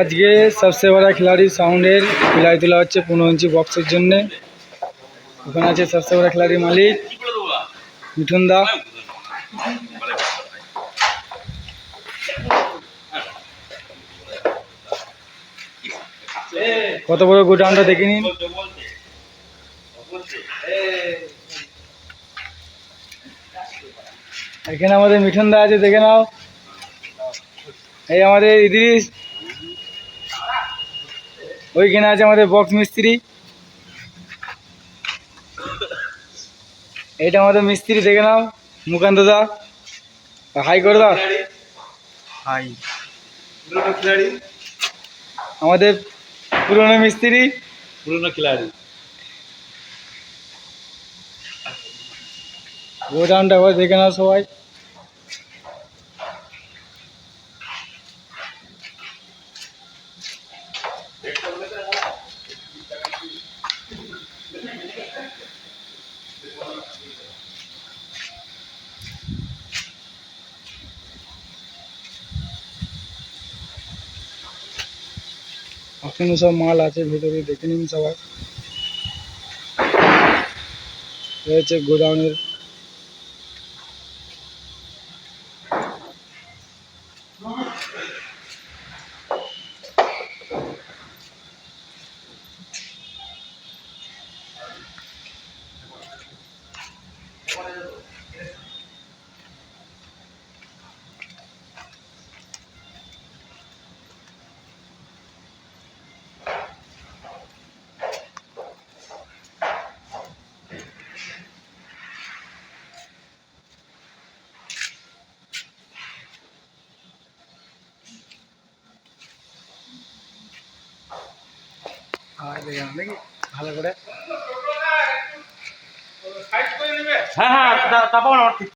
আজকে সবচেয়ে বড় খেলাড়ি সাউন্ডের খিলাই তোলা হচ্ছে পনেরো ইঞ্চি বক্সের জন্যে। ওখানে আছে সবচেয়ে বড় খিলাড়ি মালিক, মিঠুন দা। কত বড় গোডাউনটা দেখে নিন। এখানে আমাদের মিঠুন দা আছে, দেখে নাও। এই আমাদের ইদ্রিস ওইখানে আছে আমাদের বক্স মিস্ত্রি। এইটা আমাদের মিস্ত্রি দেখে নাও। মুকান্ত দা হাই করে দাও। হাই। আমাদের পুরনো মিস্ত্রি। পুরনো খিলাড়ি। গোডাউনটা একবার দেখে নাও সবাই। এখনও সব মাল আছে ভেতরে দেখে নিন সবাই। হচ্ছে গোডাউনের। দেখে নাও নাকি? ভালো করে। হ্যাঁ হ্যাঁ তা- তারপর আমার ঠিক